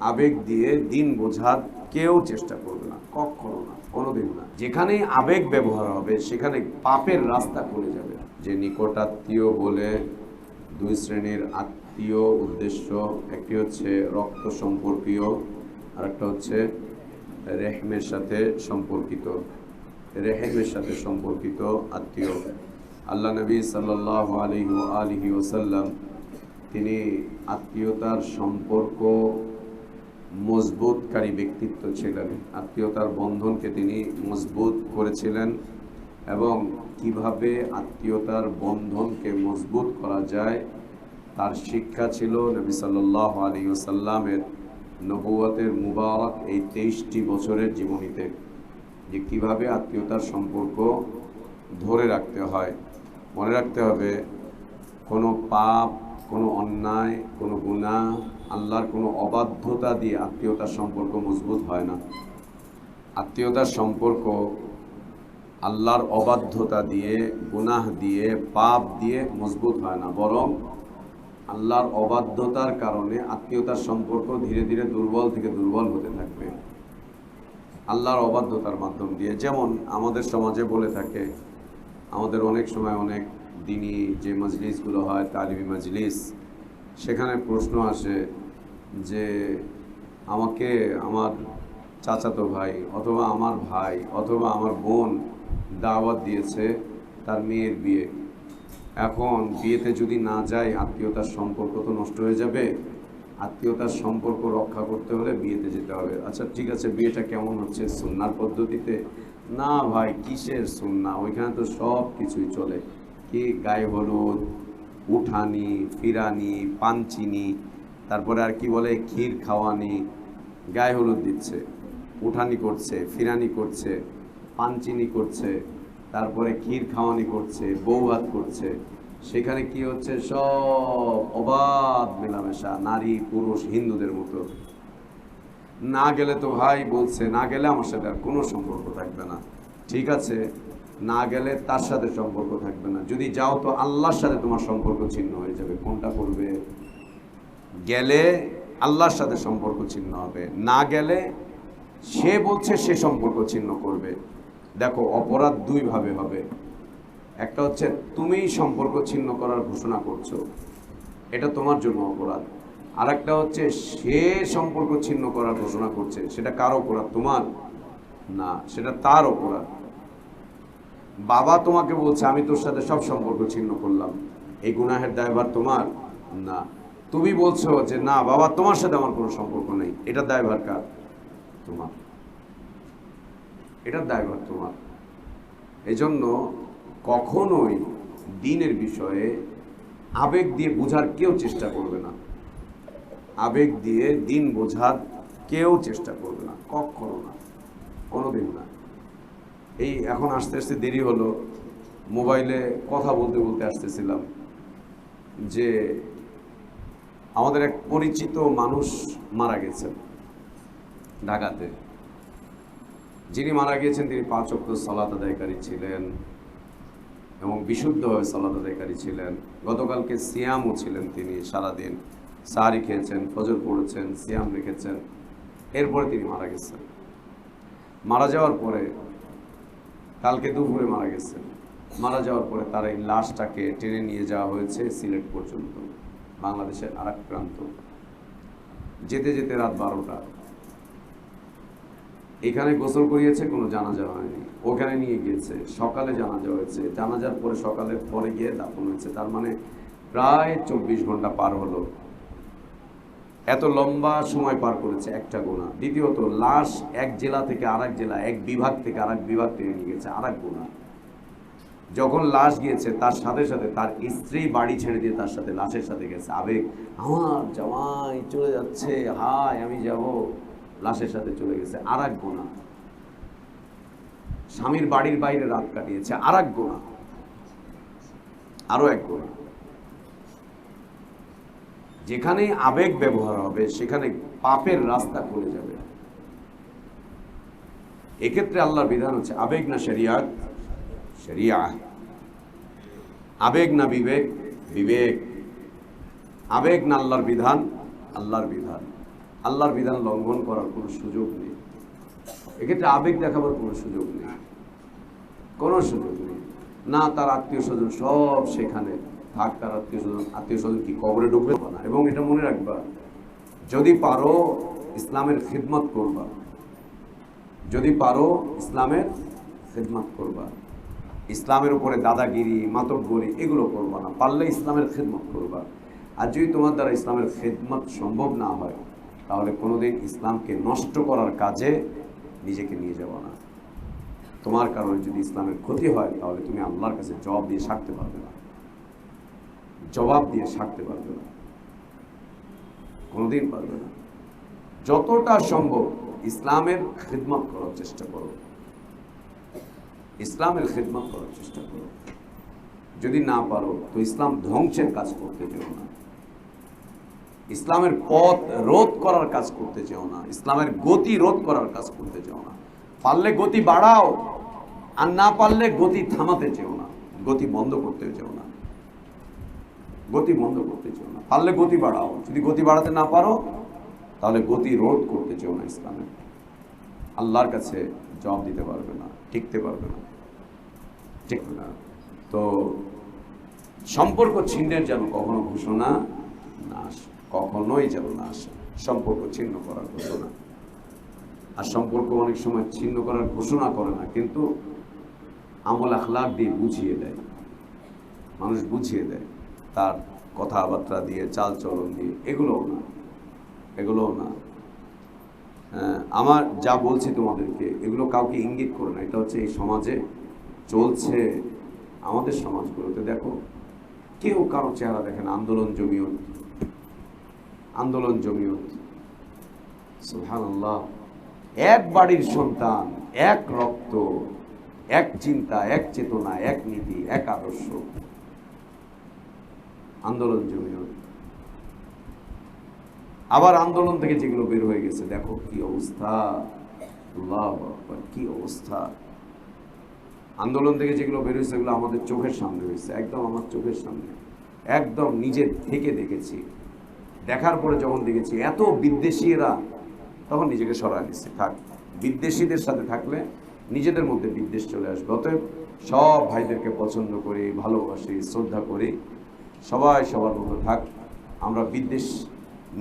আবেগ দিয়ে দিন বোঝার কেউ চেষ্টা করবে না, কখনো না কোনোদিন না। যেখানে আবেগ ব্যবহার হবে, সেখানে পাপের রাস্তা খুলে যাবে। যে নিকটাত্মীয় বলে দুই শ্রেণির আত্মীয় উদ্দেশ্য, একটি হচ্ছে রক্ত সম্পর্কীয় আর একটা হচ্ছে রেহমের সাথে সম্পর্কিত। রেহেমের সাথে সম্পর্কিত আত্মীয়। আল্লাহ নবী সাল্লাহ আলহি আলহি ওসাল্লাম তিনি আত্মীয়তার সম্পর্ক মজবুতকারী ব্যক্তিত্ব ছিলেন। আত্মীয়তার বন্ধনকে তিনি মজবুত করেছিলেন এবং কীভাবে আত্মীয়তার বন্ধনকে মজবুত করা যায় তার শিক্ষা ছিল নবী সাল্লাহ আলী সাল্লামের মুবারক এই তেইশটি বছরের জীবনীতে, যে কীভাবে আত্মীয়তার সম্পর্ক ধরে রাখতে হয়। মনে রাখতে হবে, কোনো পাপ কোনো অন্যায়, কোনো গুনাহ, আল্লাহর কোনো অবাধ্যতা দিয়ে আত্মীয়তার সম্পর্ক মজবুত হয় না। আত্মীয়তার সম্পর্ক আল্লাহর অবাধ্যতা দিয়ে, গুনাহ দিয়ে, পাপ দিয়ে মজবুত হয় না। বরং আল্লাহর অবাধ্যতার কারণে আত্মীয়তার সম্পর্ক ধীরে ধীরে দুর্বল থেকে দুর্বল হতে থাকবে। আল্লাহর অবাধ্যতার মাধ্যম দিয়ে। যেমন আমাদের সমাজে বলে থাকে, আমাদের অনেক সময় অনেক দিনই যে মজলিসগুলো হয় তালিমি মজলিস, সেখানে প্রশ্ন আসে যে আমাকে আমার চাচাতো ভাই অথবা আমার ভাই অথবা আমার বোন দাওয়াত দিয়েছে তার মেয়ের বিয়ে। এখন বিয়েতে যদি না যায় আত্মীয়তার সম্পর্ক তো নষ্ট হয়ে যাবে। আত্মীয়তার সম্পর্ক রক্ষা করতে হলে বিয়েতে যেতে হবে। আচ্ছা ঠিক আছে, বিয়েটা কেমন হচ্ছে? সুন্নার পদ্ধতিতে? না ভাই, কিসের সুন্না? ওইখানে তো সব কিছুই চলে। কি গায়ে হলুদ, উঠানি, ফিরানি, পানচিনি, তারপরে আর কি বলে, ক্ষীর খাওয়ানি, গায়ে হলুদ দিচ্ছে, উঠানি করছে, ফিরানি করছে, পানচিনি করছে, তারপরে ক্ষীর খাওয়ানি করছে বৌভাত করছে। সেখানে কি হচ্ছে? সব অবাধ মেলামেশা, নারী, পুরুষ, হিন্দুদের মতো। না গেলে তো ভাই বলছে, না গেলে আমার সাথে আর কোনো সম্পর্ক থাকবে না। ঠিক আছে না গেলে তার সাথে সম্পর্ক থাকবে না। যদি যাও তো আল্লাহর সাথে তোমার সম্পর্ক ছিন্ন হয়ে যাবে। কোনটা করবে? গেলে আল্লাহর সাথে সম্পর্ক ছিন্ন হবে। না গেলে সে বলছে সে সম্পর্ক ছিন্ন করবে। দেখো, অপরাধ দুইভাবে হবে। একটা হচ্ছে, তুমিই সম্পর্ক ছিন্ন করার ঘোষণা করছ। এটা তোমার জন্য অপরাধ। আর একটা হচ্ছে, সে সম্পর্ক ছিন্ন করার ঘোষণা করছে। সেটা কার অপরাধ? তোমার। না, সেটা তার অপরাধ। বাবা তোমাকে বলছে, আমি তোর সাথে সব সম্পর্ক ছিন্ন করলাম। এই গুনাহের দায়ভার তোমার? না। তুমি বলছো যে, না, বাবা, তোমার সাথে আমার কোনো সম্পর্ক নেই। এটা দায়ভার কার? তোমার। এটার দায়ভার তোমার। এজন্য কখনোই দিনের বিষয়ে আবেগ দিয়ে বোঝার কেউ চেষ্টা করবে না। আবেগ দিয়ে দিন বোঝার কেউ চেষ্টা করবে না। কখনো না। কোনোদিন না। এই এখন আসতে আসতে দেরি হলো। মোবাইলে কথা বলতে বলতে আসতেছিলাম যে আমাদের এক পরিচিত মানুষ মারা গেছেন ঢাকাতে। যিনি মারা গিয়েছেন তিনি পাঁচ অক্ট সলাত আদায়কারী ছিলেন এবং বিশুদ্ধভাবে সলাত আদায়কারী ছিলেন। গতকালকে সিয়ামও ছিলেন তিনি সারাদিন। সাহারি খেয়েছেন, ফজর পড়েছেন, সিয়াম রেখেছেন। এরপরে তিনি মারা গেছেন। মারা যাওয়ার পরে কালকে দুপুরে মারা গেছেন মারা যাওয়ার পরে তার এই লাশটাকে টেনে নিয়ে যাওয়া হয়েছে সিলেট পর্যন্ত, বাংলাদেশের আর প্রান্ত। যেতে যেতে রাত বারোটা। এখানে গোসল করিয়েছে, কোনো জানাজা হয়নি। ওখানে নিয়ে গিয়েছে, সকালে জানাজা হয়েছে। জানাজার পরে সকালের পরে গিয়ে দাফন হয়েছে। তার মানে প্রায় চব্বিশ ঘণ্টা পার হলো। এত লম্বা সময় পার করেছে একটা গোনা। দ্বিতীয়ত, লাশ এক জেলা থেকে আরেক জেলা, এক বিভাগ থেকে আরেক বিভাগ থেকে নিয়ে গেছে আরেক গোনা। যখন লাশ গিয়েছে, তার সাথে সাথে তার স্ত্রী বাড়ি ছেড়ে দিয়ে তার সাথে লাশের সাথে গেছে। আবেগ, আমার জামাই চলে যাচ্ছে, হাই, আমি যাব। লাশের সাথে চলে গেছে আর এক গোনা। স্বামীর বাড়ির বাইরে রাত কাটিয়েছে আর এক গোনা। আরও এক গোনা। যেখানে আবেগ ব্যবহার হবে, সেখানে পাপের রাস্তা খুলে যাবে। এক্ষেত্রে আল্লাহর বিধান হচ্ছে আবেগ না শরিয়াত শরিয়া আবেগ না বিবেক বিবেক। আবেগ না আল্লাহর বিধান আল্লাহর বিধান। আল্লাহর বিধান লঙ্ঘন করার কোনো সুযোগ নেই। এক্ষেত্রে আবেগ দেখাবার কোনো সুযোগ নেই। কোনো সুযোগ নেই। না তার আত্মীয় স্বজন সব সেখানে থাক তার আত্মীয় স্বজন আত্মীয় স্বজন কি কবরে ঢুকবে? না এবং এটা মনে রাখবা, যদি পারো ইসলামের খিদমত করবা। যদি পারো ইসলামের খিদমত করবা। ইসলামের উপরে দাদাগিরি, মাতব্বরি এগুলো করবা না, পারলে ইসলামের খিদমত করবা। আর যদি তোমার দ্বারা ইসলামের খিদমত সম্ভব না হয়, তাহলে কোনোদিন ইসলামকে নষ্ট করার কাজে নিজেকে নিয়ে যাব না। তোমার কারণে যদি ইসলামের ক্ষতি হয়, তাহলে তুমি আল্লাহর কাছে জবাব দিয়ে সারতে পারবে না। জবাব দিয়ে সারতে পারবে না। কোনোদিন পারবে না। যতটা সম্ভব ইসলামের খিদমত করার চেষ্টা করো। ইসলামের খিদমত করার চেষ্টা করো। যদি না পারো, তো ইসলাম ধ্বংসের কাজ করতে যেও না। ইসলামের পথ রোধ করার কাজ করতে চাও না। ইসলামের গতি রোধ করার কাজ করতে চাও না। পারলে গতি বাড়াও, আর না পারলে গতি থামাতে চেও না। গতি বন্ধ করতে চাও না। গতি বন্ধ করতে চেও না। পারলে গতি বাড়াও। যদি গতি বাড়াতে না পারো, তাহলে গতি রোধ করতে চেও না ইসলামে। আল্লাহর কাছে জবাব দিতে পারবে না টিকতে পারবে না। ঠিক না। তো সম্পর্ক ছিন্নের যেন কখনো ঘোষণা না আসে, কখনোই যেন না আসে। সম্পর্ক ছিন্ন করার ঘোষণা। আর সম্পর্ক অনেক সময় ছিন্ন করার ঘোষণা করে না, কিন্তু আমল আখলাক দিয়ে বুঝিয়ে দেয়। মানুষ বুঝিয়ে দেয়। তার কথাবার্তা দিয়ে চাল চলন দিয়ে এগুলোও না। এগুলোও না। আহ, আমার যা বলছি তোমাদেরকে এগুলো কাউকে ইঙ্গিত করে না। এটা হচ্ছে এই সমাজে চলছে আমাদের সমাজগুলোতে দেখো কেউ কারও চেহারা দেখে না আন্দোলন জমিয়ত আন্দোলন জমিয়ত সুবহানাল্লাহ। এক বাড়ির সন্তান এক রক্ত এক চিন্তা এক চেতনা এক নীতি এক আদর্শ। আন্দোলন জমিয়ত আবার আন্দোলন থেকে যেগুলো বের হয়ে গেছে, দেখো কি অবস্থা। কি অবস্থা। আন্দোলন থেকে যেগুলো বের হয়েছে, সেগুলো আমাদের চোখের সামনে হয়েছে, একদম আমার চোখের সামনে। একদম নিজের থেকে দেখেছি। দেখার পরে যখন দেখেছি, এত বিদ্বেষীরা, তখন নিজেকে সরায় নিচ্ছে থাক, বিদ্বেষীদের সাথে থাকলে নিজেদের মধ্যে বিদ্বেষ চলে আসবে। অতএব সব ভাইদেরকে পছন্দ করি, ভালোবাসি, শ্রদ্ধা করি। সবাই সবার মতো থাক, আমরা বিদ্বেষ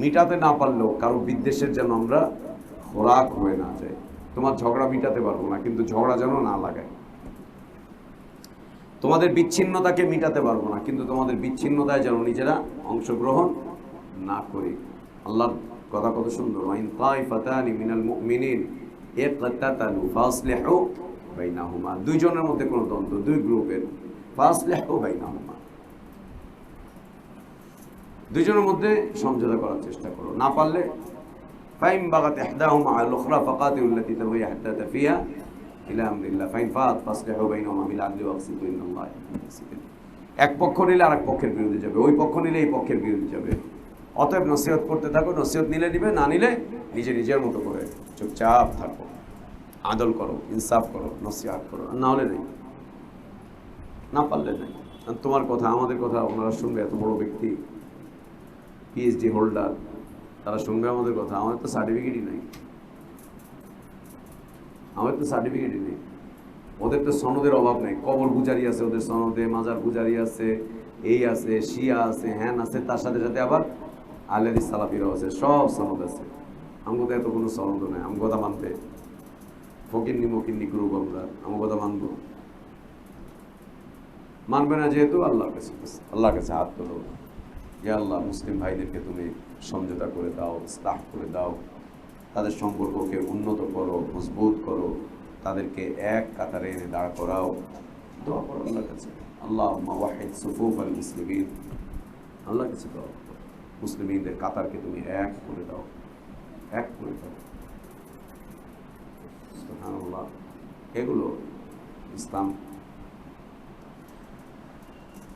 মিটাতে না পারলেও কারও বিদ্বেষের যেন আমরা খোরাক হয়ে না যায় তোমার ঝগড়া মিটাতে পারব না, কিন্তু ঝগড়া যেন না লাগায় তোমাদের বিচ্ছিন্নতাকে মিটাতে পারব না, কিন্তু তোমাদের বিচ্ছিন্নতায় যেন নিজেরা অংশগ্রহণ না করি। আল্লাহর কথা কত সুন্দর দুইজনের মধ্যে কোনো দ্বন্দ্ব, দুই গ্রুপের। ফাসলিহু বাইনাহুমা। দুইজনের মধ্যে সমঝোতা করার চেষ্টা করো। না পারলে, ফাইন বাগাত ইহদাহুমা আল উখরা ফাকাতিলু আল্লাতী তাবগী হাত্তা তাফিয়া ইলা আমরিল্লাহ। ফাইন ফাত ফাসলিহু বাইনাহুমা বিল আদলি ওয়াকসিতু ইন্নাল্লাহ এক পক্ষ নিলে আরেক পক্ষের বিরুদ্ধে যাবে। ওই পক্ষ নিলে এই পক্ষের বিরুদ্ধে যাবে। অতএব নসিহত করতে থাকো, নসিহত নিলে নিবে না নিলে নিজে নিজের মতো করে চুপচাপ থাকো। আদল করো, ইনসাফ করো, নসিহাত করো। না হলে নেই। না পারলে নেই। তোমার কথা, আমাদের কথা, ওনারা শুনবে, এত বড় ব্যক্তি। পিএইচডি হোল্ডার তারা শুনবে আমাদের কথা। আমাদের তো সার্টিফিকেটই নাই। আমাদের তো সার্টিফিকেটই নেই। ওদের তো সনদের অভাব নেই। কবর পূজারি আছে ওদের সনদে, মাজার পূজারি আছে, এই আছে, শিয়া আছে হ্যান আছে, তার সাথে সাথে আবার আলেরি সালাফিরাও আছে, সব সনদ আছে। আমার তো এত কোনো সনদ নেই। আমি কথা মানতে। ফকিন্নি মকিন্নি গ্রুপ আমরা। আমার কথা মানবো। মানবে না যেহেতু আল্লাহর কাছে। আল্লাহর কাছে হাত তোলো। যে আল্লাহ, মুসলিম ভাইদেরকে তুমি সমঝোতা করে দাও স্টাফ করে দাও। তাদের সম্পর্ককে উন্নত করো, মজবুত করো। তাদেরকে এক কাতারে এনে দাঁড় করাও। দোয়া করো আল্লাহর কাছে। আল্লাহ ওয়াহিদ সুফুফ আল মুসলিমিন। আল্লাহর কাছে দাও মুসলিমদের কাতারকে তুমি এক করে দাও। এক করে দাও। এগুলো ইসলাম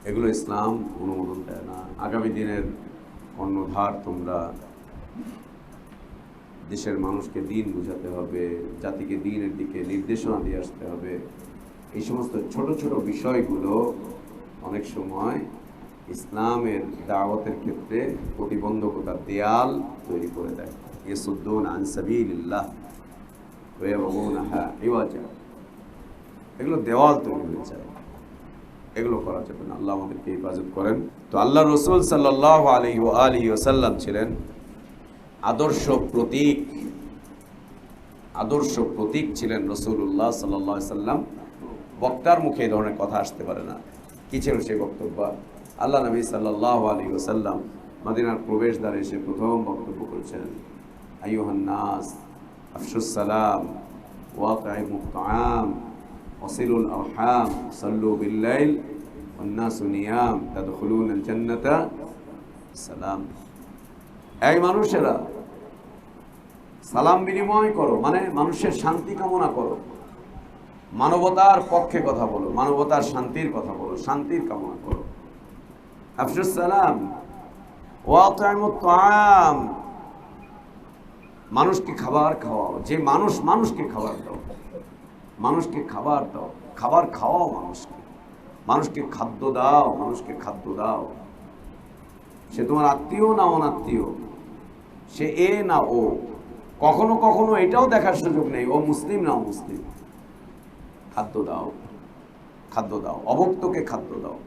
এগুলো ইসলাম অনুমোদন দেয় না। আগামী দিনের কর্ণধার তোমরা দেশের মানুষকে দিন বুঝাতে হবে, জাতিকে দিনের দিকে নির্দেশনা দিয়ে আসতে হবে। এই সমস্ত ছোট ছোট বিষয়গুলো অনেক সময় ইসলামের দাওয়াতের ক্ষেত্রে প্রতিবন্ধকতা দেয়াল তৈরি করে দেয়। ইয়াসুদ্দুন আন সাবিলিল্লাহ, ওয়া ইয়াবগুনাহা ইওয়াজা। এগুলো দেওয়াল তৈরি হয়ে যায়। এগুলো করা যাবে না। আল্লাহ আমাদেরকে হেফাজত করেন। তো আল্লাহ রসুল সাল্লাহ আলী ও আলী ওসাল্লাম ছিলেন আদর্শ প্রতীক। আদর্শ প্রতীক ছিলেন রসুল্লাহ সাল্লাহ সাল্লাম বক্তার মুখে এই ধরনের কথা আসতে পারে না। কি ছিল সেই বক্তব্য? আল্লাহ নবী সাল্লাহ আলী ওসাল্লাম মদিনার প্রবেশ দ্বারে এসে প্রথম বক্তব্য করেছেন, আইয়ুহান নাস আফসুস সালাম ওসিলুল আরহাম সাল্লু বিল্লাইল অন্নাসু নিয়াম তাদখুলুন জান্নাতা সালাম এই মানুষেরা, সালাম বিনিময় করো মানে মানুষের শান্তি কামনা করো। মানবতার পক্ষে কথা বলো, মানবতার শান্তির কথা বলো, শান্তির কামনা করো। আফসুস সালাম। মানুষকে খাবার খাওয়াও, যে মানুষ মানুষকে খাবার খাওয়া মানুষকে খাবার দাও, খাবার খাওয়াও মানুষকে। মানুষকে খাদ্য দাও, মানুষকে খাদ্য দাও। সে তোমার আত্মীয় না অনাত্মীয়? সে এ না ও? কখনো কখনো এটাও দেখার সুযোগ নেই, ও মুসলিম না মুসলিম খাদ্য দাও খাদ্য দাও, অভক্তকে খাদ্য দাও।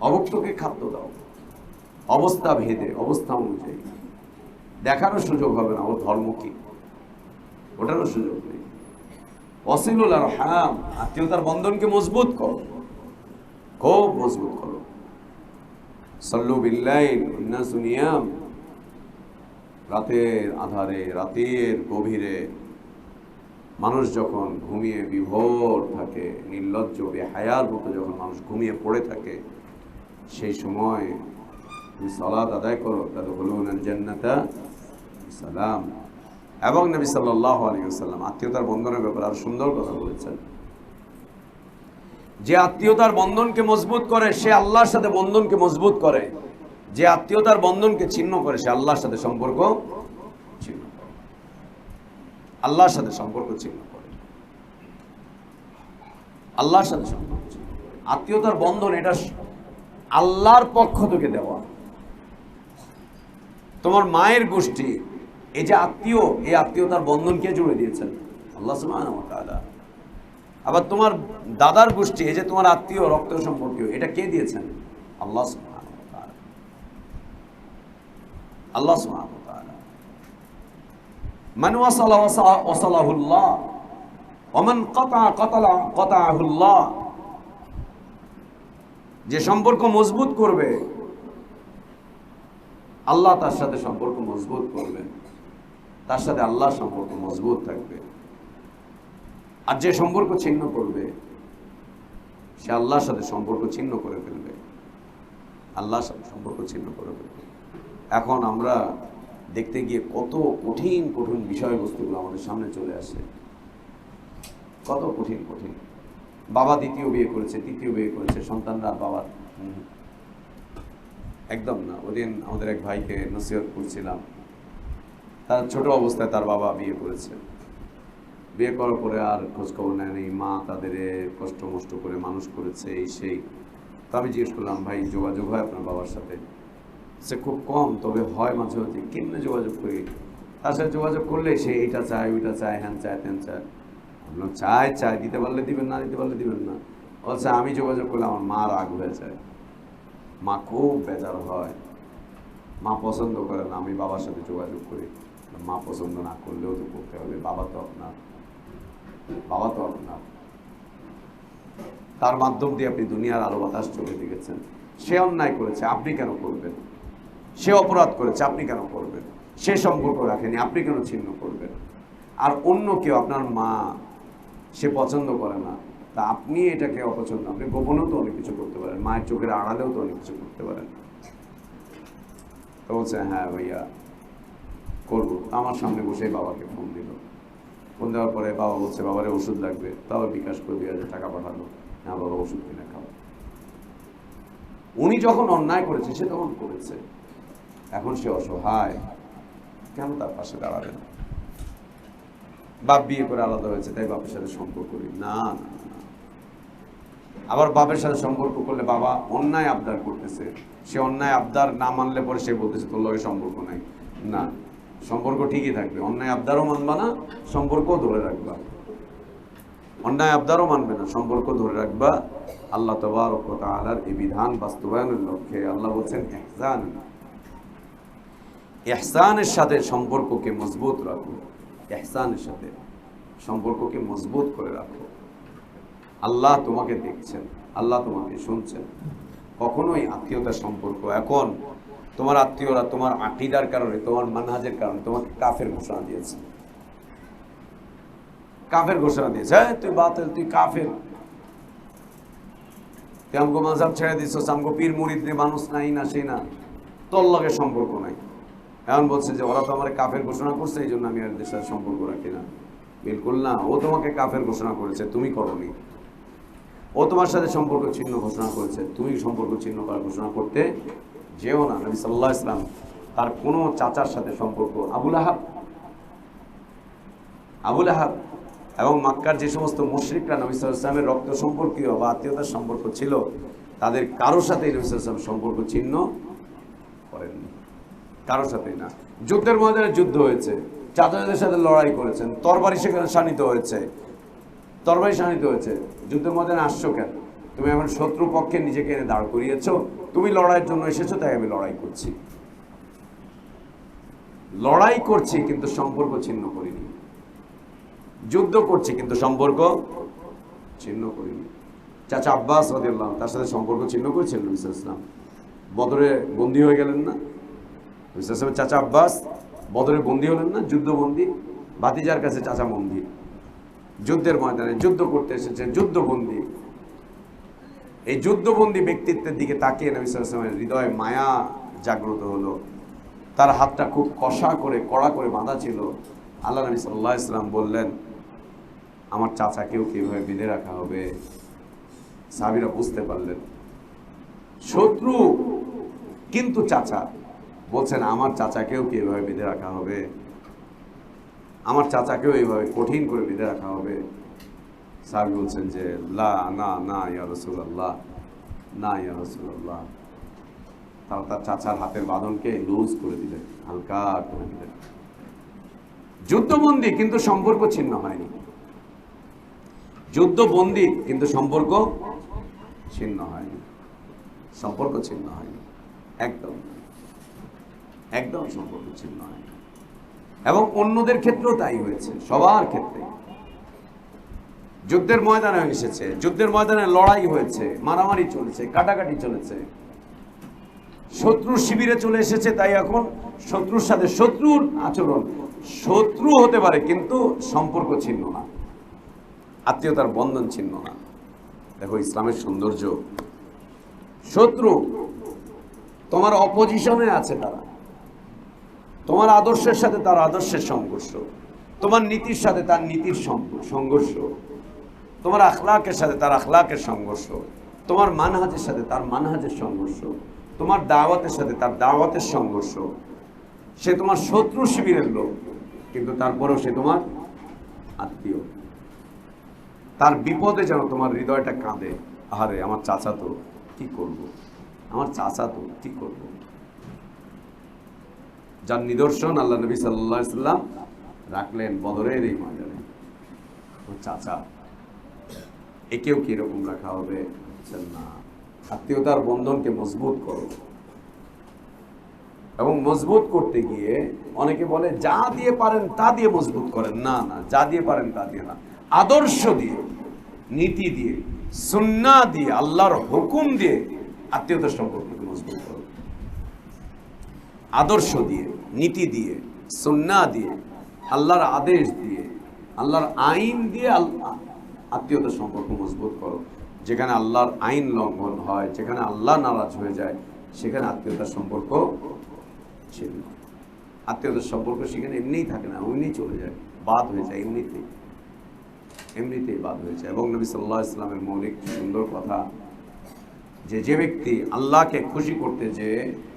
অভক্তকে খাদ্য দাও। অবস্থা ভেদে, অবস্থা অনুযায়ী। দেখারও সুযোগ হবে না ও ধর্ম কি? ওটারও সুযোগ নেই। অসিলুল আর হাম আত্মীয়তার বন্ধনকে মজবুত করো। খুব মজবুত করো। সল্লু বিল্লাইল, উন্নাসু নিয়াম। রাতের আধারে, রাতের গভীরে মানুষ যখন ঘুমিয়ে বিভোর থাকে, নির্লজ্জ, বেহায়ার মতো যখন মানুষ ঘুমিয়ে পড়ে থাকে, সেই সময় তুমি সালাত আদায় করো। তাহলে বলুন জান্নাতা সালাম এবং নবী সাল্লাহ আলিয়াল্লাম আত্মীয়তার বন্ধনের ব্যাপারে আরও সুন্দর কথা বলেছেন। যে আত্মীয়তার বন্ধনকে মজবুত করে, সে আল্লাহর সাথে বন্ধনকে মজবুত করে। যে আত্মীয়তার বন্ধনকে ছিন্ন করে, সে আল্লাহর সাথে সম্পর্ক ছিন্ন করে। আল্লাহর সাথে সম্পর্ক ছিন্ন করে। আল্লাহর সাথে সম্পর্ক আত্মীয়তার বন্ধন, এটা আল্লাহর পক্ষ থেকে দেওয়া। তোমার মায়ের গোষ্ঠী এই যে আত্মীয়, এই আত্মীয়তার বন্ধন কে জুড়ে দিয়েছেন। আল্লাহ আবার তোমার দাদার গোষ্ঠী, এই যে তোমার আত্মীয়, রক্ত সম্পর্কীয়, এটা কে দিয়েছেন? আল্লাহ আল্লাহ কাতাহুল্লাহ যে সম্পর্ক মজবুত করবে, আল্লাহ তার সাথে সম্পর্ক মজবুত করবেন তার সাথে আল্লাহ সম্পর্ক মজবুত থাকবে। আর যে সম্পর্ক ছিন্ন করবে, সে আল্লাহর সাথে সম্পর্ক ছিন্ন করে ফেলবে। আল্লাহর সাথে সম্পর্ক ছিন্ন করে ফেলবে। এখন আমরা দেখতে গিয়ে কত কঠিন কঠিন বিষয়বস্তুগুলো আমাদের সামনে চলে আসে। কত কঠিন কঠিন। বাবা দ্বিতীয় বিয়ে করেছে, তৃতীয় বিয়ে করেছে, সন্তানরা বাবার একদম না। ওদিন আমাদের এক ভাইকে নসিহত করছিলাম। তার ছোট অবস্থায় তার বাবা বিয়ে করেছে। বিয়ে করার পরে আর খোঁজখবর নেয়নি। মা তাদের কষ্ট মষ্ট করে মানুষ করেছে, এই সেই। তো আমি জিজ্ঞেস করলাম, ভাই, যোগাযোগ হয় আপনার বাবার সাথে? সে খুব কম, তবে হয় মাঝে মাঝে কেমনে যোগাযোগ করি? তার সাথে যোগাযোগ করলে সে এইটা চায়, ওইটা চায়, হ্যান চায় তেন চায়। আপনার চায় চায়, দিতে পারলে দিবেন, না দিতে পারলে দিবেন না। বলছে, আমি যোগাযোগ করলে আমার মা রাগ হয়ে যায়। মা খুব বেজার হয়। মা পছন্দ করে না, আমি বাবার সাথে যোগাযোগ করি। মা পছন্দ না করলেও তো করতে হবে বাবা তো আপনার বাবা তো আপনার তার মাধ্যম দিয়ে আপনি দুনিয়ার আলো বাতাস চলে দিয়েছেন সে অন্যায় করেছে আপনি কেন করবেন সে অপরাধ করেছে আপনি কেন করবেন সে সম্পর্ক রাখেনি আপনি কেন ছিন্ন করবেন আর অন্য কেউ আপনার মা সে পছন্দ করে না তা আপনি এটাকে অপছন্দ আপনি গোপনেও তো অনেক কিছু করতে পারেন মায়ের চোখের আড়ালেও তো অনেক কিছু করতে পারেন তো বলছে হ্যাঁ ভাইয়া করব। আমার সামনে বসে বাবাকে ফোন দিল। ফোন দেওয়ার পরে বাবা বলছে বাবারে ওষুধ লাগবে। তাও বিকাশ করে দুই হাজার টাকা পাঠালো। হ্যাঁ বাবা ওষুধ কিনে খাও। উনি যখন অন্যায় করেছে সে তখন করেছে। এখন সে অসহায়। কেন তার পাশে দাঁড়াবে না বাপ বিয়ে করে আলাদা হয়েছে তাই বাপের সাথে সম্পর্ক করি না না না, না। আবার বাপের সাথে সম্পর্ক করলে বাবা অন্যায় আবদার করতেছে। সে অন্যায় আবদার না মানলে পরে সে বলতেছে তোর লগে সম্পর্ক নাই। না। সম্পর্ক ঠিকই থাকবে। অন্যায় আবদারও মানবা না, সম্পর্কও ধরে রাখবা। অন্যায় আবদারও মানবে না, সম্পর্ক ধরে রাখবা। আল্লাহ তবারক ওয়া তাআলার এই বিধান বাস্তবায়নের লক্ষ্যে আল্লাহ বলছেন, ইহসান, ইহসানের সাথে সম্পর্ককে মজবুত রাখো। এহসানের সাথে সম্পর্ককে মজবুত করে রাখো। আল্লাহ তোমাকে দেখছেন, আল্লাহ তোমাকে শুনছেন। কখনোই আত্মীয়তার সম্পর্ক এখন তোমার আত্মীয়রা, তোমার আকিদার কারণে, তোমার মানহাজের কারণে, তোমাকে কাফের ঘোষণা দিয়েছে। কাফের ঘোষণা দিয়েছে হ্যাঁ তুই বাতিল, তুই কাফের। তুই আমগো মাঝাব ছেড়ে দিছ আমগো পীর মুরিদ রে মানুষ নাই না সেই না। তোর লগে সম্পর্ক নাই। এখন বলছে যে, ওরা তো আমার কাফের ঘোষণা করছে, এই জন্য আমি আর সাথে সম্পর্ক রাখি না। বিলকুল না, ও তোমাকে কাফের ঘোষণা করেছে, তুমি করনি। ও তোমার সাথে সম্পর্ক ছিন্ন ঘোষণা করেছে, তুমি সম্পর্ক ছিন্ন ঘোষণা করতে যেও না, নবী সাল্লাহ ইসলাম তার কোনো চাচার সাথে সম্পর্ক আবুল আহাব আবুল আহাব এবং মাক্কার যে সমস্ত মুশরিকরা নবী ইসলামের রক্ত সম্পর্কীয় বা আত্মীয়তার সম্পর্ক ছিল, তাদের কারোর সাথে নবী ইসলাম সম্পর্ক ছিন্ন করেননি। কারোর সাথে না। যুদ্ধের ময়দানে যুদ্ধ হয়েছে, চাচাদের সাথে লড়াই করেছেন, তরবারি সেখানে শানিত হয়েছে। তরবারি শানিত হয়েছে। যুদ্ধের ময়দানে আসছো কেন? তুমি এখন শত্রু পক্ষে নিজেকে এনে দাঁড় করিয়েছ। তুমি লড়াইয়ের জন্য এসেছ, তাই আমি লড়াই করছি। লড়াই করছি, কিন্তু সম্পর্ক ছিন্ন করিনি। যুদ্ধ করছি, কিন্তু সম্পর্ক ছিন্ন করিনি। চাচা আব্বাস রাদিয়াল্লাহু তার সাথে সম্পর্ক ছিন্ন করেছিলেন নবী সাল্লাল্লাহু বদরে বন্দী হয়ে গেলেন না? নবী চাচা আব্বাস বদরে বন্দী হলেন না? যুদ্ধবন্দী ভাতিজার কাছে চাচা বন্দী। যুদ্ধের ময়দানে যুদ্ধ করতে এসেছে যুদ্ধবন্দী এই যুদ্ধবন্দী ব্যক্তিত্বের দিকে তাকিয়ে নবী আলাইহি হৃদয়ে মায়া জাগ্রত হলো। তার হাতটা খুব কষা করে, কড়া করে বাঁধা ছিল। আল্লাহ নবী সাল্লাহ ইসলাম বললেন, আমার চাচাকেও কীভাবে বেঁধে রাখা হবে? সাহাবিরা বুঝতে পারলেন। শত্রু, কিন্তু চাচা। বলছেন, আমার চাচাকেও কি এভাবে বেঁধে রাখা হবে? আমার চাচাকেও এইভাবে কঠিন করে বেঁধে রাখা হবে? সাহাবি বলছেন যে, লা, না না, ইয়া রসুল্লাহ না, ইয়া রসুল্লাহ তারা তার চাচার হাতের বাঁধনকে লুজ করে দিলেন, হালকা করে দিলেন। যুদ্ধবন্দী, কিন্তু সম্পর্ক ছিন্ন হয়নি। যুদ্ধবন্দী, কিন্তু সম্পর্ক ছিন্ন হয়নি। সম্পর্ক ছিন্ন হয়নি। একদম। একদম সম্পর্ক ছিন্ন হয়নি। এবং অন্যদের ক্ষেত্রেও তাই হয়েছে, সবার ক্ষেত্রে যুদ্ধের ময়দানে এসেছে, যুদ্ধের ময়দানে লড়াই হয়েছে, মারামারি চলেছে, কাটাকাটি চলেছে। শত্রুর শিবিরে চলে এসেছে, তাই এখন শত্রুর সাথে শত্রুর আচরণ, শত্রু হতে পারে কিন্তু সম্পর্ক ছিন্ন না, আত্মীয়তার বন্ধন ছিন্ন না। দেখো ইসলামের সৌন্দর্য। শত্রু তোমার অপোজিশনে আছে তারা। তোমার আদর্শের সাথে তার আদর্শের সংঘর্ষ। তোমার নীতির সাথে তার নীতির সংঘর্ষ। তোমার আখলাকের সাথে তার আখলাকের সংঘর্ষ, তোমার মানহাজের সাথে তার মানহাজের সংঘর্ষ, তোমার দাওয়াতের সাথে তার দাওয়াতের সংঘর্ষ। সে তোমার শত্রু শিবিরের লোক, কিন্তু তারপরেও সে তোমার আত্মীয়। তার বিপদে যেন তোমার হৃদয়টা কাঁদে আরে আমার চাচা তো কি করব? আমার চাচা তো কি করব? যার নিদর্শন আল্লাহ নবী সাল্লাহ সাল্লাম রাখলেন বদরের এই ময়দানে। ও চাচা একেও কি এরকম রাখা হবে? বলছেন, না। আত্মীয়তার বন্ধনকে মজবুত করো। এবং মজবুত করতে গিয়ে অনেকে বলে যা দিয়ে পারেন তা দিয়ে মজবুত করেন। না না যা দিয়ে পারেন তা দিয়ে না। আদর্শ দিয়ে নীতি দিয়ে সুন্না দিয়ে আল্লাহর হুকুম দিয়ে আত্মীয়তার সম্পর্ককে মজবুত করো। আদর্শ দিয়ে নীতি দিয়ে সুন্না দিয়ে আল্লাহর আদেশ দিয়ে আল্লাহর আইন দিয়ে আল্লাহ আত্মীয়তার সম্পর্ক মজবুত করো। যেখানে আল্লাহর আইন লঙ্ঘন হয়, যেখানে আল্লাহ নারাজ হয়ে যায়, সেখানে আত্মীয়তার সম্পর্ক ছিল আত্মীয়তার সম্পর্ক সেখানে এমনিই থাকে না, এমনিই চলে যায়, বাদ হয়ে যায় এমনিতেই। এমনিতেই বাদ হয়ে যায়। এবং নবী সাল্লাহ ইসলামের মৌলিক সুন্দর কথা, যে যে ব্যক্তি আল্লাহকে খুশি করতে যে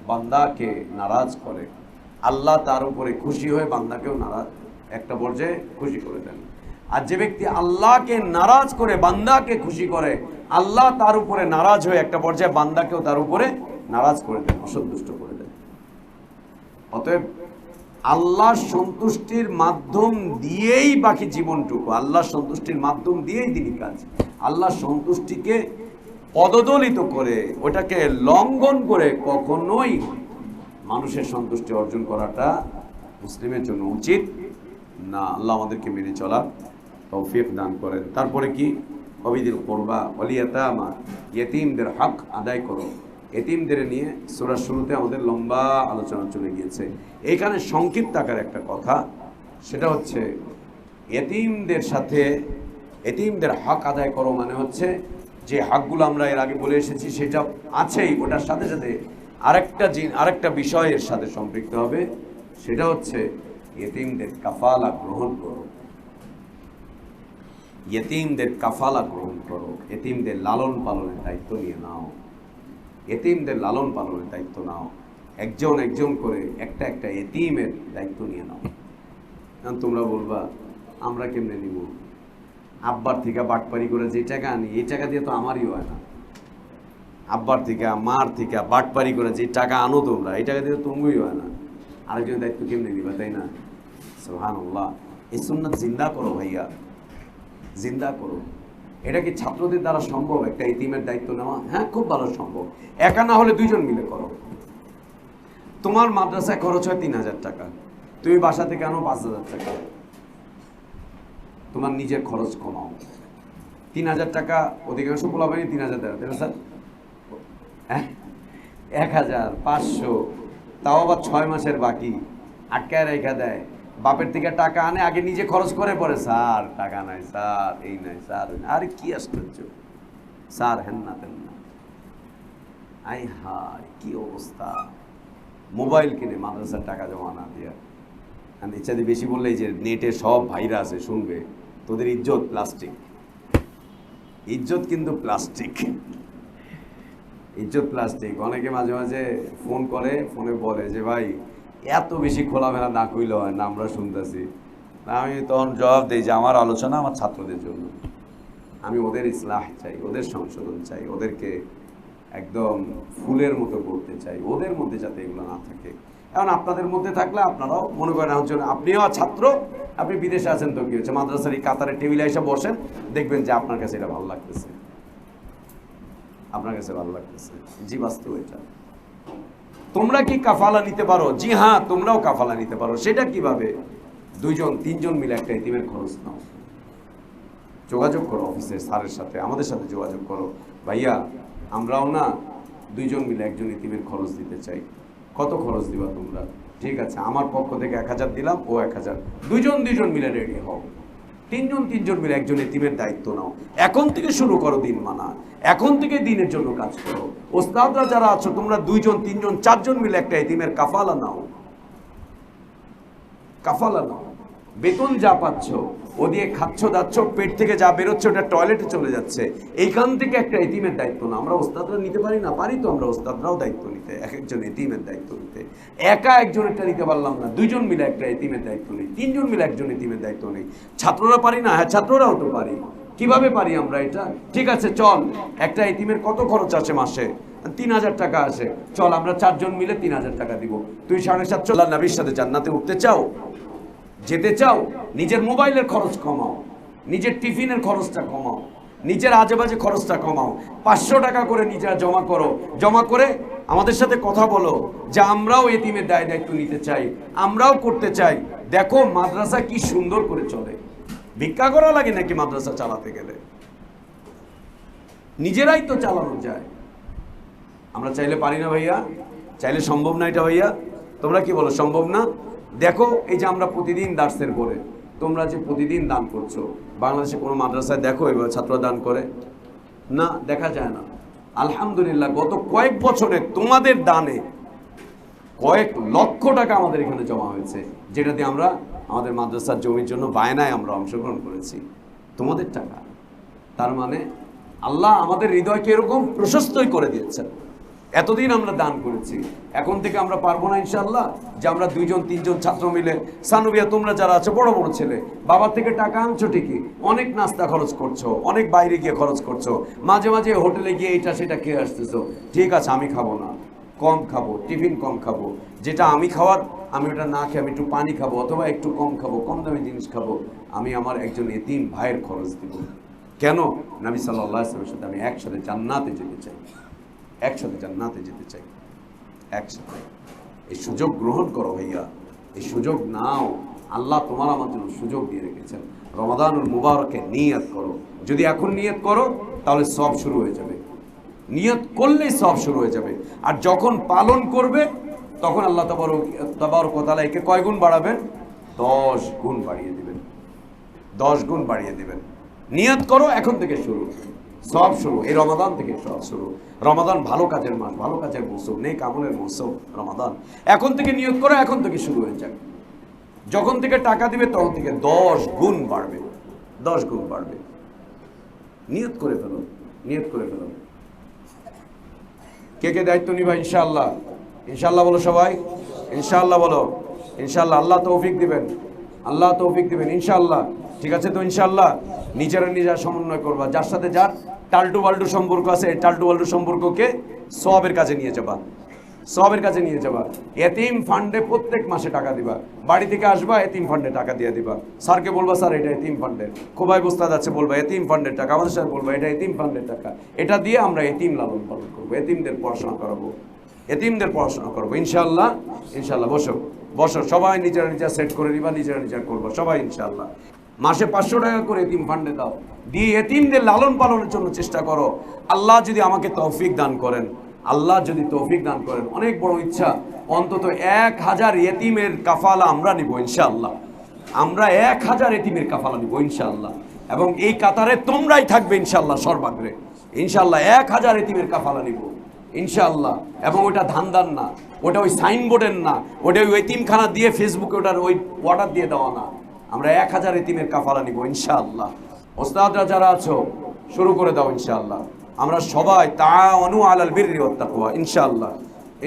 বান্দাকে নারাজ করে, আল্লাহ তার উপরে খুশি হয়ে বান্দাকেও নারাজ, একটা পর্যায়ে খুশি করে দেন। আর যে ব্যক্তি আল্লাহকে নারাজ করে, বান্দাকে খুশি করে, আল্লাহ তার উপরে নারাজ হয়ে একটা পর্যায়ে বান্দাকেও তার উপরে নারাজ করে দেন, অসন্তুষ্ট করে দেন। অতএব আল্লাহর সন্তুষ্টির মাধ্যম দিয়েই বাকি জীবনটুকু আল্লাহর সন্তুষ্টির মাধ্যম দিয়েই তিনি কাজ। আল্লাহর সন্তুষ্টিকে পদদলিত করে, ওটাকে লঙ্ঘন করে কখনোই মানুষের সন্তুষ্টি অর্জন করাটা মুসলিমের জন্য উচিত না। আল্লাহ আমাদেরকে মেনে চলা। তৌফিক দান করেন। তারপরে কি? অবিদিল করবা অলিয়াতামা ইয়েতিমদের হক আদায় করো। এতিমদের নিয়ে সুরার শুরুতে আমাদের লম্বা আলোচনা চলে গিয়েছে। এখানে সংক্ষিপ্ত আকার একটা কথা, সেটা হচ্ছে এতিমদের সাথে এতিমদের হক আদায় করো মানে হচ্ছে যে হকগুলো আমরা এর আগে বলে এসেছি, সেটা আছেই, ওটার সাথে সাথে আরেকটা জিন আরেকটা বিষয়ের সাথে সম্পৃক্ত হবে। সেটা হচ্ছে এতিমদের কাফালা গ্রহণ করো। এতিমদের কাফালা গ্রহণ করো এতিমদের লালন পালনের দায়িত্ব নিয়ে নাও। এতিমদের লালন পালনের দায়িত্ব নাও। একজন একজন করে একটা একটা এতিমের দায়িত্ব নিয়ে নাও। তোমরা বলবা, আমরা কেমনে নিব? আব্বার থেকে বাটপারি করে যে টাকা আনি, এই টাকা দিয়ে তো আমারই হয় না। আব্বার থেকে, মার থেকে বাটপারি করে যে টাকা আনো তোমরা, এই টাকা দিয়ে তো হয় না। আরেকজনের দায়িত্ব কেমনে নিবা, তাই না? সোহানুল্লাহ এই সুন্নাত জিন্দা করো ভাইয়া। জিন্দা করো এটা কি ছাত্রদের দ্বারা সম্ভব? একটা ইতিমের দায়িত্ব নেওয়া? হ্যাঁ খুব ভালো সম্ভব। একা না হলে দুইজন মিলে করো। তোমার মাদ্রাসায় খরচ হয় তিন হাজার টাকা। তুমি বাসা থেকে আনো পাঁচ হাজার টাকা? তোমার নিজের খরচ কমাও। তিন হাজার টাকা অধিকাংশ পোলাপানি তিন হাজার টাকা। তাই স্যার? হ্যাঁ? এক হাজার, পাঁচশো। তাও আবার ছয় মাসের বাকি। আটকায় রেখা দেয়। বাপের থেকে টাকা আনে, আগে নিজে খরচ করে পরে, স্যার, টাকা নাই, স্যার, এই নাই, স্যার। আরে কি আশ্চর্য। স্যার, হেন না, তেন না। আই হায়, কি অবস্থা। মোবাইল কিনে মাদ্রাসার টাকা জমা না দিয়া। আর ইচ্ছাদি বেশি বললেই যে নেটে সব ভাইরা আছে শুনবে। তোদের ইজ্জত প্লাস্টিক। ইজ্জত কিন্তু প্লাস্টিক। ইজ্জত প্লাস্টিক। অনেকে মাঝে মাঝে ফোন করে, ফোনে বলে যে, ভাই এত বেশি খোলামেলা না কইলে হয়, না আমরা শুনতেছি। আমি তখন জবাব দিই যে আমার আলোচনা আমার ছাত্রদের জন্য। আমি ওদের ইসলাহ চাই, ওদের সংশোধন চাই, ওদেরকে একদম ফুলের মতো করতে চাই, ওদের মধ্যে যাতে এগুলো না থাকে। এখন আপনাদের মধ্যে থাকলে আপনারাও মনে করেন হচ্ছে আপনিও ছাত্র, আপনি বিদেশে আছেন তো কি হচ্ছে? মাদ্রাসার এই কাতারে টেবিলে এসে বসেন, দেখবেন যে আপনার কাছে এটা ভালো লাগতেছে। আপনার কাছে ভালো লাগতেছে। জি বাস্তব এটা। তোমরা কি কাফালা নিতে পারো? জি হ্যাঁ তোমরাও কাফালা নিতে পারো। সেটা কীভাবে? দুইজন, তিনজন মিলে একটা ইতিমের খরচ নাও। যোগাযোগ করো অফিসের স্যারের সাথে, আমাদের সাথে যোগাযোগ করো। ভাইয়া, আমরাও না দুইজন মিলে একজন ইতিমের খরচ দিতে চাই। কত খরচ দিবা তোমরা? ঠিক আছে, আমার পক্ষ থেকে এক হাজার দিলাম, ও এক হাজার। দুইজন দুইজন মিলে রেডি হও। তিনজন তিনজন মিলে একজন এতিমের দায়িত্ব নাও। এখন থেকে শুরু করো দিন মানা। এখন থেকে দিনের জন্য কাজ করো। ওস্তাদরা যারা আছো, তোমরা দুইজন, তিনজন, চারজন মিলে একটা এতিমের কাফালা নাও। কাফালা নাও। বেতন যা পাচ্ছ ও দিয়ে খাচ্ছ দাচ্ছ, পেট থেকে যা বেরোচ্ছে ওটা টয়লেটে চলে যাচ্ছে। এইখান থেকে একটা এতিমের দায়িত্ব না। আমরা ওস্তাদরা নিতে পারি না, পারি তো আমরা ওস্তাদরাও দায়িত্ব নিতে, এক একজন এতিমের দায়িত্ব নিতে। একা একজন একটা নিতে পারলাম না, দুইজন মিলে একটা এতিমের দায়িত্ব নেই, তিনজন মিলে একজন এতিমের দায়িত্ব নেই। ছাত্ররা পারি না? হ্যাঁ ছাত্ররাও তো পারি। কীভাবে পারি আমরা এটা? ঠিক আছে, চল, একটা এতিমের কত খরচ আছে মাসে? তিন হাজার টাকা আছে। চল, আমরা চারজন মিলে তিন হাজার টাকা দিব। তুই সাড়ে সাতশো আল্লাহ নবীর সাথে জান্নাতে উঠতে চাও? যেতে চাও, নিজের মোবাইলের খরচ কমাও, নিজের টিফিনের খরচটা কমাও, নিজের আজেবাজে খরচটা কমাও, পাঁচশো টাকা করে নিজেরা জমা করো, জমা করে আমাদের সাথে কথা বলো যে আমরাও এতিমের দায় দায়িত্ব নিতে চাই, আমরাও করতে চাই। দেখো মাদ্রাসা কি সুন্দর করে চলে। ভিক্ষা করা লাগে নাকি মাদ্রাসা চালাতে গেলে? নিজেরাই তো চালানো যায়। আমরা চাইলে পারি না ভাইয়া, চাইলে সম্ভব না এটা ভাইয়া। তোমরা কি বলো, সম্ভব না? দেখো, এই যে আমরা প্রতিদিন দার্সের পরে তোমরা যে প্রতিদিন দান করছ, বাংলাদেশে কোনো মাদ্রাসায় দেখো এবার ছাত্ররা দান করে? না, দেখা যায় না। আলহামদুলিল্লাহ, গত কয়েক বছরে তোমাদের দানে কয়েক লক্ষ টাকা আমাদের এখানে জমা হয়েছে, যেটা দিয়ে আমরা আমাদের মাদ্রাসার জমির জন্য বায়নায় আমরা অংশগ্রহণ করেছি। তোমাদের টাকা। তার মানে আল্লাহ আমাদের হৃদয়কে এরকম প্রশস্তই করে দিয়েছেন। এতদিন আমরা দান করেছি। এখন থেকে আমরা পারব না ইনশাল্লাহ যে আমরা দুইজন, তিনজন ছাত্র মিলে, সানুবিয়া, তোমরা যারা আছো, বড় বড় ছেলে, বাবার থেকে টাকা আনছো ঠিকই, অনেক নাস্তা খরচ করছ, অনেক বাইরে গিয়ে খরচ করছ, মাঝে মাঝে হোটেলে গিয়ে এটা সেটা খেয়ে আসতেছো, ঠিক আছে, আমি খাব না, কম খাব, টিফিন কম খাব, যেটা আমি খাওয়ার, আমি ওটা না খেয়ে আমি একটু পানি খাব, অথবা একটু কম খাব, কম দামি জিনিস খাব, আমি আমার একজন এতিম ভাইয়ের খরচ দিব। কেন? নবী সাল্লাহ সাথে আমি একসাথে জান্নাতে যেতে চাই। একসাথে জান্নাতে যেতে চাই। একসাথে। এই সুযোগ গ্রহণ করো ভাইয়া। এই সুযোগ নাও। আল্লাহ তোমার আমার জন্য সুযোগ দিয়ে রেখেছেন। রমাদানুল মুবারকে নিয়ত করো। যদি এখন নিয়ত করো, তাহলে সব শুরু হয়ে যাবে। নিয়ত করলেই সব শুরু হয়ে যাবে। আর যখন পালন করবে, তখন আল্লাহ তাবার তাবার কোতালা একে কয় গুণ বাড়াবেন? দশ গুণ বাড়িয়ে দিবেন। দশ গুণ বাড়িয়ে দিবেন। নিয়ত করো, এখন থেকে শুরু। সব শুরু, এই রমাদান থেকে সব শুরু। রমাদান ভালো কাজের মাস, ভালো কাজের মৌসুম নেই কামলের মৌসুম, রমাদান। এখন থেকে নিয়ত করো, এখন থেকে শুরু হয়ে যাক যখন থেকে টাকা দিবে, তখন থেকে দশ গুণ বাড়বে। দশ গুণ বাড়বে। নিয়ত করে ফেলো নিয়ত করে ফেলো। কে কে দায়িত্ব নিবা ইনশাল্লাহ ইনশাআল্লাহ বলো সবাই। ইনশাআল্লাহ বলো। ইনশাআল্লাহ আল্লাহ তৌফিক দিবেন। আল্লাহ তৌফিক দিবেন ইনশাল্লাহ ঠিক আছে তো ইনশাল্লাহ নিজেরা নিজের সমন্বয় করবা। যার সাথে যার টালটু বাল্টু সম্পর্ক আছে, এই টালটু বাল্টু সম্পর্ককে সবের কাছে নিয়ে যাবা। সবের কাছে নিয়ে যাবা। এতিম ফান্ডে প্রত্যেক মাসে টাকা দিবা। বাড়ি থেকে আসবা, এতিম ফান্ডে টাকা দিয়ে দিবা। স্যারকে বলবা, স্যার, এটা এতিম ফান্ডের খোবাই বস্তাদ আছে, বলবা, এতিম ফান্ডের টাকা। আমাদের স্যার বলবা, এটা এতিম ফান্ডের টাকা। এটা দিয়ে আমরা এতিম লালন পালন করব। এতিমদের পড়াশোনা করাবো। এতিমদের পড়াশোনা করব। ইনশাল্লাহ ইনশাল্লাহ বসো। বসো, সবাই নিজেরা নিজেরা সেট করে নিবা নিজেরা নিজেরা করব। সবাই ইনশাল্লাহ মাসে পাঁচশো টাকা করে এতিম ফান্ডে দাও। দিয়ে এতিমদের লালন পালনের জন্য চেষ্টা করো। আল্লাহ যদি আমাকে তৌফিক দান করেন, আল্লাহ যদি তৌফিক দান করেন, অনেক বড় ইচ্ছা। অন্তত এক হাজার এতিমের কাফালা আমরা নিব ইনশাআল্লাহ। আমরা এক হাজার এতিমের কাফালা নিব ইনশাআল্লাহ। এবং এই কাতারে তোমরাই থাকবে ইনশাআল্লাহ সর্বাগ্রে। ইনশাআল্লাহ এক হাজার এতিমের কাফালা নিব। ইনশাআল্লাহ। এবং ওটা ধান্দার না। ওটা ওই সাইনবোর্ডের না। ওটা ওই এতিমখানা দিয়ে ফেসবুকে ওটার ওই অর্ডার দিয়ে দেওয়া না। আমরা এক হাজার এতিমের কাফালা নিব, ইনশাআল্লাহ। ওস্তাদরা যারা আছো, শুরু করে দাও, ইনশাআল্লাহ। আমরা সবাই তাআওয়ানু আলাল বিররি ওয়াত তাকওয়া, ইনশাআল্লাহ।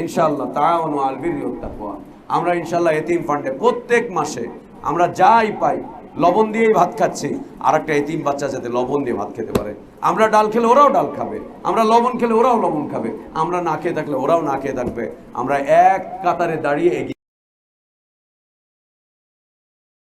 ইনশাআল্লাহ, তাআওয়ানু আলাল বিররি ওয়াত তাকওয়া। আমরা ইনশাআল্লাহ এতিম ফান্ডে প্রত্যেক মাসে আমরা যাই পাই, লবণ দিয়েই ভাত খাচ্ছি আর একটা এতিম বাচ্চা যাতে লবণ দিয়ে ভাত খেতে পারে। আমরা ডাল খেলে ওরাও ডাল খাবে, আমরা লবণ খেলে ওরাও লবণ খাবে, আমরা না খেয়ে থাকলে ওরাও না খেয়ে থাকবে। আমরা এক কাতারে দাঁড়িয়ে এগিয়ে